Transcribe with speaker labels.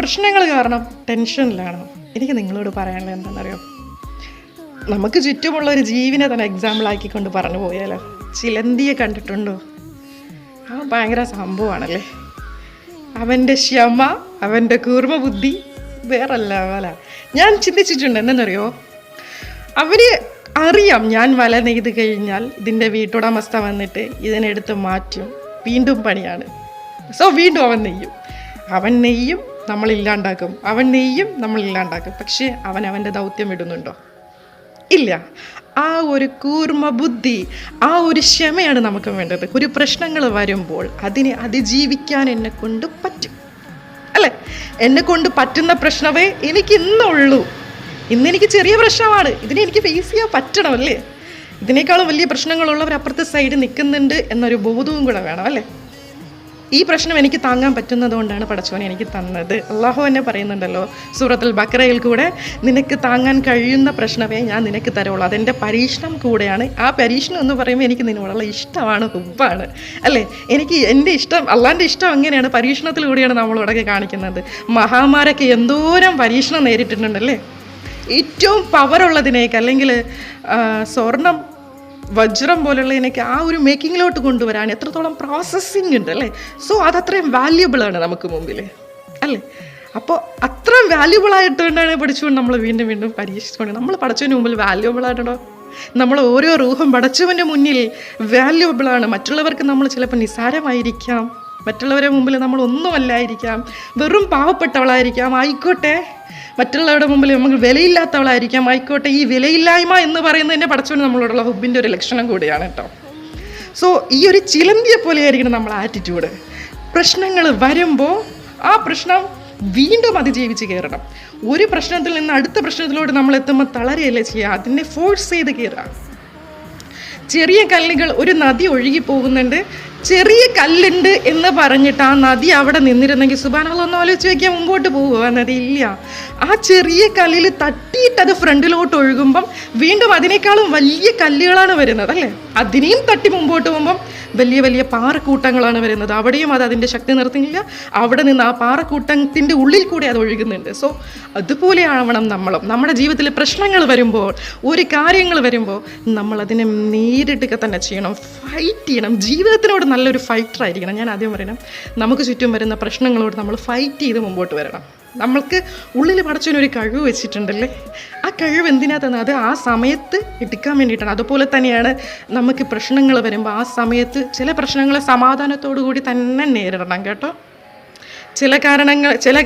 Speaker 1: പ്രശ്നങ്ങൾ കാരണം ടെൻഷനിലാണ്. എനിക്ക് നിങ്ങളോട് പറയാനുള്ളത് എന്താണെന്നറിയോ? നമുക്ക് ചുറ്റുമുള്ള ഒരു ജീവിനെ തന്നെ എക്സാമ്പിൾ ആക്കിക്കൊണ്ട് പറഞ്ഞു പോയാലോ? ചിലന്തിയെ കണ്ടിട്ടുണ്ടോ? ആ ഭയങ്കര സംഭവമാണല്ലേ? അവന്റെ ക്ഷമ അവന്റെ കൂർമ്മ ബുദ്ധി വേറെ വല. ഞാൻ ചിന്തിച്ചിട്ടുണ്ട് എന്തെന്നറിയോ അവർ അറിയാം ഞാൻ വല നെയ്ത് കഴിഞ്ഞാൽ ഇതിന്റെ വീട്ടുടമസ്ഥ വന്നിട്ട് ഇതിനെടുത്ത് മാറ്റും. വീണ്ടും പണിയാണ്. സോ വീണ്ടും അവൻ നെയ്യും. അവൻ നെയ്യും നമ്മൾ ഇല്ലാണ്ടാക്കും അവൻ നെയ്യും നമ്മൾ ഇല്ലാണ്ടാക്കും പക്ഷേ അവൻ അവന്റെ ദൗത്യം വിടുന്നുണ്ടോ? ഇല്ല. ആ ഒരു കൂർമ്മ ബുദ്ധി ആ ഒരു ക്ഷമയാണ് നമുക്ക് വേണ്ടത്. ഒരു പ്രശ്നങ്ങൾ വരുമ്പോൾ അതിനെ അതിജീവിക്കാൻ എന്നെ കൊണ്ട് പറ്റും. അല്ലേ? എന്നെ കൊണ്ട് പറ്റുന്ന പ്രശ്നമേ എനിക്ക് ഇന്നുള്ളൂ. ഇന്ന് എനിക്ക് ചെറിയ പ്രശ്നമാണ്. ഇതിനെ എനിക്ക് ഫേസ് ചെയ്യാൻ പറ്റണം അല്ലേ ഇതിനേക്കാളും വലിയ പ്രശ്നങ്ങളുള്ളവർ അപ്പുറത്തെ സൈഡ് നിൽക്കുന്നുണ്ട് എന്നൊരു ബോധവും കൂടെ വേണം അല്ലേ? ഈ പ്രശ്നം എനിക്ക് താങ്ങാൻ പറ്റുന്നത് കൊണ്ടാണ് പടച്ചോനെ എനിക്ക് തന്നത്. അള്ളാഹു എന്നെ പറയുന്നുണ്ടല്ലോ സൂറത്തുൽ ബക്രയിൽ കൂടെ നിനക്ക് താങ്ങാൻ കഴിയുന്ന പ്രശ്നമേ ഞാൻ നിനക്ക് തരുള്ളൂ. അതെന്റെ പരീക്ഷണം കൂടെയാണ്. ആ പരീക്ഷണം എന്ന് പറയുമ്പോൾ എനിക്ക് നിന്നോടുള്ള ഇഷ്ടമാണ് ഹുബാണ് അല്ലേ? എനിക്ക് എന്റെ ഇഷ്ടം അള്ളാന്റെ ഇഷ്ടം അങ്ങനെയാണ്. പരീക്ഷണത്തിലൂടെയാണ് നമ്മളോടൊക്കെ കാണിക്കുന്നത്. മഹാമാരൊക്കെ എന്തോരം പരീക്ഷണം നേരിട്ടിട്ടുണ്ടല്ലേ? ഏറ്റവും പവറുള്ളതിനേക്ക് അല്ലെങ്കിൽ സ്വർണം വജ്രം പോലുള്ളതിനൊക്കെ ആ ഒരു മേക്കിങ്ങിലോട്ട് കൊണ്ടുവരാൻ എത്രത്തോളം പ്രോസസ്സിങ് ഉണ്ട് അല്ലേ? സോ അതത്രയും വാല്യുബിൾ ആണ് നമുക്ക് മുമ്പിൽ. അല്ലേ? അപ്പോൾ അത്രയും വാല്യുബിൾ ആയിട്ടുകൊണ്ടാണ് പഠിച്ചുകൊണ്ട് നമ്മൾ വീണ്ടും വീണ്ടും പരീക്ഷിച്ചുകൊണ്ട് നമ്മൾ പഠിച്ചതിന് മുമ്പിൽ വാല്യുബിൾ ആയിട്ടുണ്ടോ? നമ്മൾ ഓരോ റൂഹം പടച്ചവന്റെ മുന്നിൽ വാല്യുബിൾ ആണ്. മറ്റുള്ളവർക്ക് നമ്മൾ ചിലപ്പോൾ നിസാരമായിരിക്കാം മറ്റുള്ളവരെ മുമ്പിൽ നമ്മൾ ഒന്നുമല്ലായിരിക്കാം. വെറും പാവപ്പെട്ടവളായിരിക്കാം. ആയിക്കോട്ടെ. മറ്റുള്ളവരുടെ മുമ്പിൽ നമുക്ക് വിലയില്ലാത്തവളായിരിക്കാം. ആയിക്കോട്ടെ ഈ വിലയില്ലായ്മ എന്ന് പറയുന്നത് തന്നെ പഠിച്ചുകൊണ്ട് നമ്മളോടുള്ള ഹുബിന്റെ ഒരു ലക്ഷണം കൂടിയാണ് കേട്ടോ. സോ ഈ ഒരു ചിലന്തിയെ പോലെയായിരിക്കണം നമ്മൾ ആറ്റിറ്റ്യൂഡ് പ്രശ്നങ്ങൾ വരുമ്പോൾ ആ പ്രശ്നം വീണ്ടും അതിജീവിച്ച് കയറണം. ഒരു പ്രശ്നത്തിൽ നിന്ന് അടുത്ത പ്രശ്നത്തിലോട്ട് നമ്മൾ എത്തുമ്പോൾ തളരെയല്ലേ ചെയ്യുക? അതിനെ ഫോഴ്സ് ചെയ്ത് കയറുക. ചെറിയ കല്ലുകൾ ഒരു നദി ഒഴുകി പോകുന്നുണ്ട്. ചെറിയ കല്ലുണ്ട് എന്ന് പറഞ്ഞിട്ട് ആ നദി അവിടെ നിന്നിരുന്നെങ്കിൽ സുബാനൊന്ന് ആലോചിച്ച് വയ്ക്കാൻ മുമ്പോട്ട് പോകുമോ ആ നദി ഇല്ല. ആ ചെറിയ കല്ലിൽ തട്ടിയിട്ട് അത് ഫ്രണ്ടിലോട്ട് ഒഴുകുമ്പം വീണ്ടും അതിനേക്കാളും വലിയ കല്ലുകളാണ് വരുന്നത് അല്ലേ? അതിനെയും തട്ടി മുമ്പോട്ട് പോകുമ്പം വലിയ വലിയ പാറക്കൂട്ടങ്ങളാണ് വരുന്നത്. അവിടെയും അത് അതിന്റെ ശക്തി നിർത്തുന്നില്ല. അവിടെ നിന്ന് ആ പാറക്കൂട്ടത്തിന്റെ ഉള്ളിൽ കൂടി അത് ഒഴുകുന്നുണ്ട്. സോ അതുപോലെ ആവണം നമ്മളും. നമ്മുടെ ജീവിതത്തിൽ പ്രശ്നങ്ങൾ വരുമ്പോൾ ഒരു കാര്യങ്ങൾ വരുമ്പോൾ നമ്മൾ അതിനെ തന്നെ ചെയ്യണം. ഫൈറ്റ് ചെയ്യണം. ജീവിതത്തിനോട് നല്ലൊരു ഫൈറ്റർ ആയിരിക്കണം. ഞാൻ ആദ്യം പറയണം നമുക്ക് ചുറ്റും വരുന്ന പ്രശ്നങ്ങളോട് നമ്മൾ ഫൈറ്റ് ചെയ്ത് മുമ്പോട്ട് വരണം. നമ്മൾക്ക് ഉള്ളിൽ പടച്ചൊരു കഴിവ് വെച്ചിട്ടുണ്ടല്ലേ? ആ കഴിവ് എന്തിനാ തന്നെ അത് ആ സമയത്ത് എടുക്കാൻ വേണ്ടിയിട്ടാണ്. അതുപോലെ തന്നെയാണ് നമുക്ക് പ്രശ്നങ്ങൾ വരുമ്പോൾ ആ സമയത്ത് ചില പ്രശ്നങ്ങളെ സമാധാനത്തോടു കൂടി തന്നെ നേരിടണം കേട്ടോ. ചില കാരണങ്ങൾ ചില